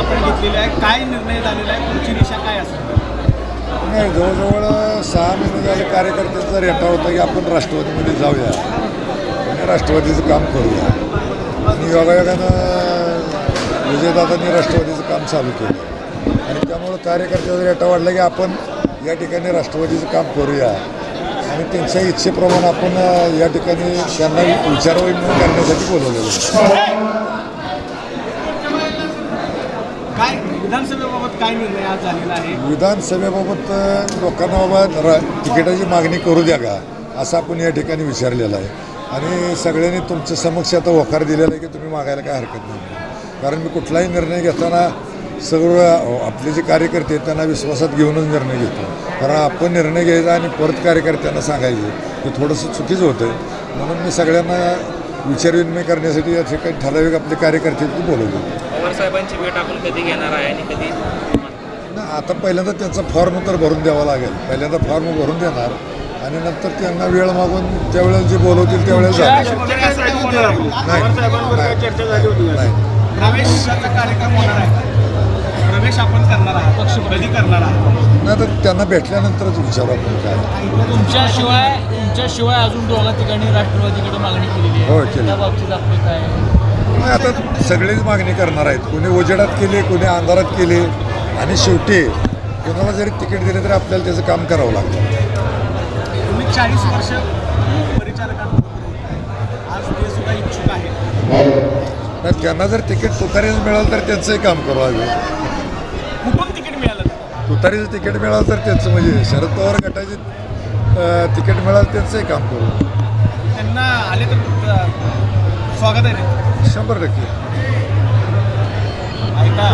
आपण घेतलेली आहे? काय निर्णय झालेला आहे? पुढची दिशा काय असेल? नाही जवळजवळ सहा महिने झाले कार्यकर्त्यांचा रेटा होता की आपण राष्ट्रवादीमध्ये जाऊया. आणि राष्ट्रवादीचं काम करूया. आणि योगायोगानं विजयदादांनी राष्ट्रवादीचं काम चालू केलं. आणि त्यामुळं कार्यकर्त्याचा रेटा वाढला की आपण या ठिकाणी राष्ट्रवादीचं काम करूया. आणि त्यांच्या इच्छेप्रमाणे आपण या ठिकाणी त्यांना विचारविनिमय करण्यासाठी बोलवलेलं काय विधानसभेबाबत काय निर्णय आज झालेला आहे? विधानसभेबाबत लोकांना बाबा रा तिकिटाची मागणी करू द्या का? असं आपण या ठिकाणी विचारलेलं आहे. आणि सगळ्यांनी तुमच्या समक्ष आता होकार दिलेला आहे की तुम्ही मागायला काय हरकत नाही. कारण मी कुठलाही निर्णय घेताना सगळं आपले जे कार्यकर्ते आहेत त्यांना विश्वासात घेऊनच निर्णय घेतो. कारण आपण निर्णय घ्यायचा आणि परत कार्यकर्त्यांना सांगायचं हे थोडंसं चुकीचं होतं आहे म्हणून मी सगळ्यांना विचारविनिमय करण्यासाठी या ठिकाणी ठराविक आपले कार्यकर्ते इथे बोलवले. पवार साहेबांची भेट आपण कधी घेणार आहे आणि कधी ना आता पहिल्यांदा त्यांचा फॉर्म तर भरून द्यावा लागेल. पहिल्यांदा फॉर्म भरून देणार आणि नंतर त्यांना वेळ मागून त्यावेळेला जे बोलवतील त्यावेळेला जाणार. नाही नाही प्रवेशाचा कार्यक्रम होणार आहे. प्रवेश आपण करणार आहात पक्ष कधी करणार आहात? नाही तर त्यांना भेटल्यानंतरच विचारू आपण काय. तुमच्याशिवाय तुमच्याशिवाय अजून दोघा ठिकाणी राष्ट्रवादीकडे मागणी केलेली हो, आहे. त्या बाबतीत आपले काय? नाही आता सगळेच मागणी करणार आहेत. कोणी उजेडात केली कोणी अंधारात केली. आणि शेवटी कोणाला जरी तिकीट दिले तरी आपल्याला त्याचं काम करावं लागतं. तुम्ही चाळीस वर्ष परिचारकांबरोबर नाही त्यांना जर तिकीट तुतारीचं मिळालं तर त्यांचंही काम करू तिकीट मिळालं? तुतारीचं तिकीट मिळालं तर त्यांचं म्हणजे शरद पवार गटाचे तिकीट मिळालं त्यांचंही काम करू. त्यांना आले तर स्वागत आहे शंभर टक्के. ऐका.